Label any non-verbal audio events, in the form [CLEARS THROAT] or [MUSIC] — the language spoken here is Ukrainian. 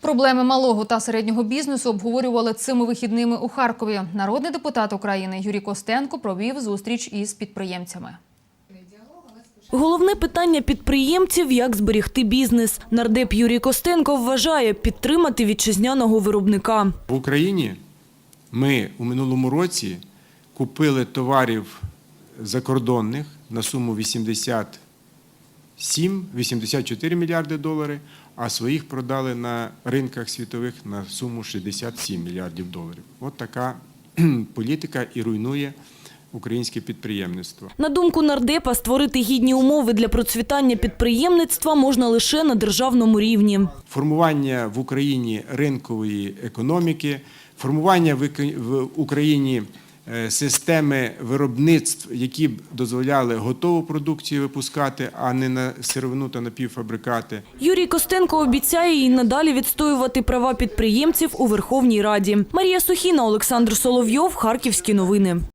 Проблеми малого та середнього бізнесу обговорювали цими вихідними у Харкові. Народний депутат України Юрій Костенко провів зустріч із підприємцями. Головне питання підприємців – як зберегти бізнес. Нардеп Юрій Костенко вважає підтримати вітчизняного виробника. В Україні ми у минулому році купили товарів закордонних на суму 87-84 мільярди доларів, а своїх продали на ринках світових на суму 67 мільярдів доларів. От така [CLEARS THROAT] політика і руйнує українське підприємництво. На думку нардепа, створити гідні умови для процвітання підприємництва можна лише на державному рівні. формування в Україні ринкової економіки, формування в Україні системи виробництв, які б дозволяли готову продукцію випускати, а не на сировину та напівфабрикати. Юрій Костенко обіцяє і надалі відстоювати права підприємців у Верховній Раді. Марія Сухіна, Олександр Соловйов, Харківські новини.